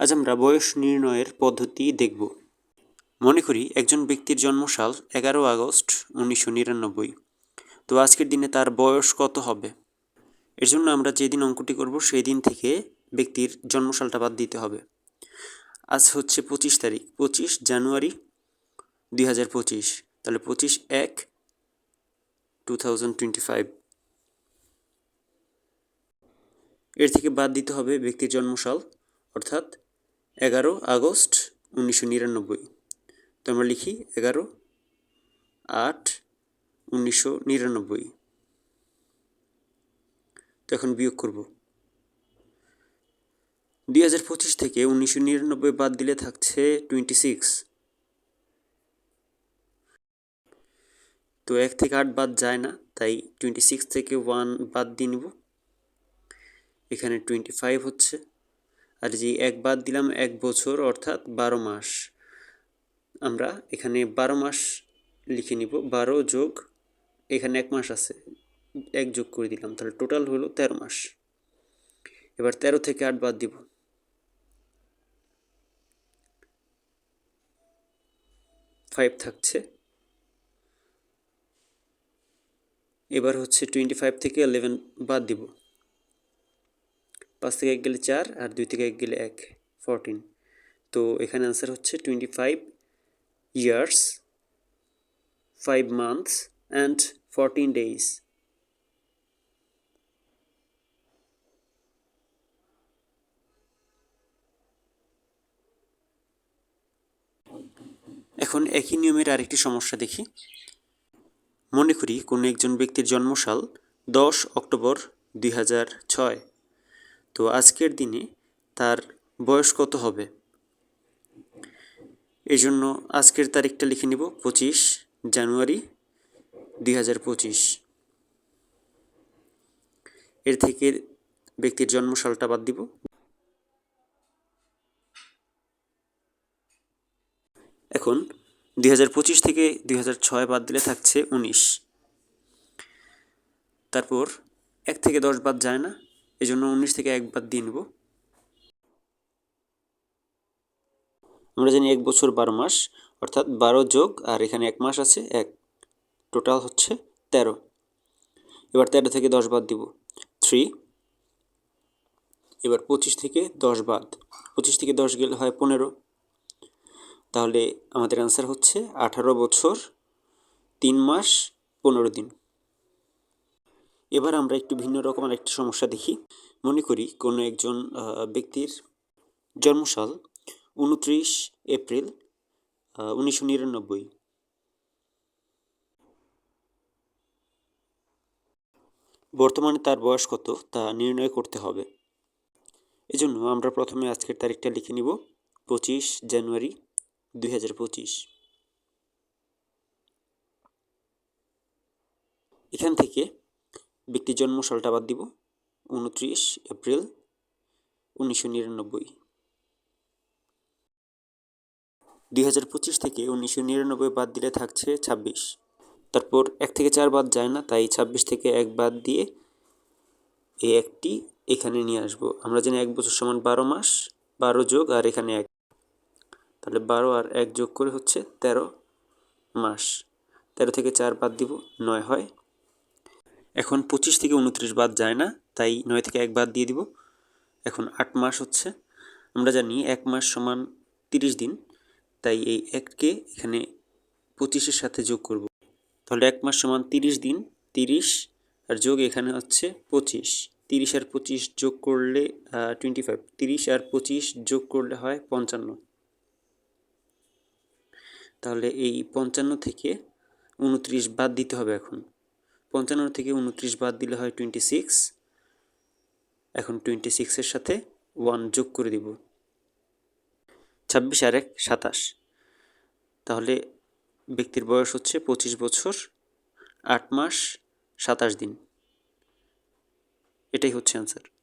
আজ আমরা বয়স নির্ণয়ের পদ্ধতি দেখব। মনে করি একজন ব্যক্তির জন্মসাল এগারো আগস্ট উনিশশো নিরানব্বই। তো আজকের দিনে তার বয়স কত হবে? এর জন্য আমরা যেদিন অঙ্কটি করব সেই দিন থেকে ব্যক্তির জন্মসালটা বাদ দিতে হবে। আজ হচ্ছে পঁচিশ তারিখ, পঁচিশ জানুয়ারি দুই হাজার পঁচিশ। তাহলে পঁচিশ এক টু থাউজেন্ড টোয়েন্টি ফাইভ এর থেকে বাদ দিতে হবে ব্যক্তির জন্মসাল অর্থাৎ এগারো আগস্ট উনিশশো নিরানব্বই। তো আমরা লিখি এগারো আট উনিশশো নিরানব্বই। তো এখন বিয়োগ করব। দুই হাজার পঁচিশ থেকে উনিশশো নিরানব্বই বাদ দিলে থাকছে টোয়েন্টি সিক্স। তো এক থেকে আট বাদ যায় না, তাই টোয়েন্টি সিক্স থেকে ওয়ান বাদ দিয়ে নিব। এখানে টোয়েন্টি ফাইভ হচ্ছে। আর যে এক বাদ দিলাম এক বছর, অর্থাৎ বারো মাস। আমরা এখানে বারো মাস লিখে নিব, বারো যোগ, এখানে এক মাস আছে, এক যোগ করে দিলাম, তাহলে টোটাল হলো তেরো মাস। এবার তেরো থেকে আট বাদ দিব। ফাইভ থাকছে। এবার হচ্ছে টোয়েন্টি ফাইভ থেকে ইলেভেন বাদ দিব। পাঁচ থেকে এক গেলে চার আর দুই থেকে এক গেলে এক ফোরটিন তো এখানে আনসার হচ্ছে twenty five years five months and fourteen days এখন একই নিয়মের আরেকটি সমস্যা দেখি। মনে করি কোনো একজন ব্যক্তির জন্মসাল দশ অক্টোবর দুই হাজার ছয়। তো আজকের দিনে তার বয়স কত হবে? এই জন্য আজকের তারিখটা লিখে নিব, পঁচিশ জানুয়ারি দুই হাজার পঁচিশ। এর থেকে ব্যক্তির জন্মসালটা বাদ দিব। এখন দুই হাজার পঁচিশ থেকে দুই হাজার ছয় বাদ দিলে থাকছে উনিশ। তারপর এক থেকে দশ বাদ যায় না। এই জন্য উনিশ থেকে এক বাদ দিয়ে নেব। আমরা জানি এক বছর বারো মাস, অর্থাৎ বারো যোগ আর এখানে এক মাস আছে, এক। টোটাল হচ্ছে তেরো। এবার তেরো থেকে দশ বাদ দিব, থ্রি। এবার পঁচিশ থেকে দশ বাদ, পঁচিশ থেকে দশ গেলে হয় পনেরো। তাহলে আমাদের অ্যান্সার হচ্ছে আঠারো বছর, তিন মাস, পনেরো দিন। এবার আমরা একটু ভিন্ন রকমের একটি সমস্যা দেখি। মনে করি কোনো একজন ব্যক্তির জন্মসাল উনত্রিশ এপ্রিল উনিশশো নিরানব্বই। বর্তমানে তার বয়স কত তা নির্ণয় করতে হবে। এজন্য আমরা প্রথমে আজকের তারিখটা লিখে নিব, পঁচিশ জানুয়ারি দুই হাজার পঁচিশ। এখান থেকে ব্যক্তির জন্ম সালটা বাদ দিব, উনত্রিশ এপ্রিল উনিশশো নিরানব্বই। দুই হাজার পঁচিশ থেকে উনিশশো নিরানব্বই বাদ দিলে থাকছে ছাব্বিশ। তারপর এক থেকে চার বাদ যায় না, তাই ছাব্বিশ থেকে এক বাদ দিয়ে এই একটি এখানে নিয়ে আসব। আমরা জানি এক বছর সমান বারো মাস, বারো যোগ আর এখানে এক। তাহলে বারো আর এক যোগ করে হচ্ছে তেরো মাস। তেরো থেকে চার বাদ দিব, নয় হয় এখন পঁচিশ থেকে উনত্রিশ বাদ যায় না, তাই নয় থেকে এক বাদ দিয়ে দিব। এখন আট মাস হচ্ছে, আমরা জানি এক মাস সমান তিরিশ দিন, তাই এই এককে এখানে পঁচিশের সাথে যোগ করব। তাহলে এক মাস সমান তিরিশ দিন, তিরিশ, আর যোগ এখানে হচ্ছে পঁচিশ। তিরিশ আর পঁচিশ যোগ করলে টোয়েন্টি ফাইভ তিরিশ আর পঁচিশ যোগ করলে হয় পঞ্চান্ন। তাহলে এই পঞ্চান্ন থেকে উনত্রিশ বাদ দিতে হবে এখন। পঞ্চান্ন থেকে উনত্রিশ বাদ দিলে হয় টোয়েন্টি সিক্স এখন টোয়েন্টি সিক্সের সাথে ওয়ান যোগ করে দিব। ছাব্বিশ আর এক, সাতাশ। তাহলে ব্যক্তির বয়স হচ্ছে পঁচিশ বছর, আট মাস, সাতাশ দিন। এটাই হচ্ছে অ্যান্সার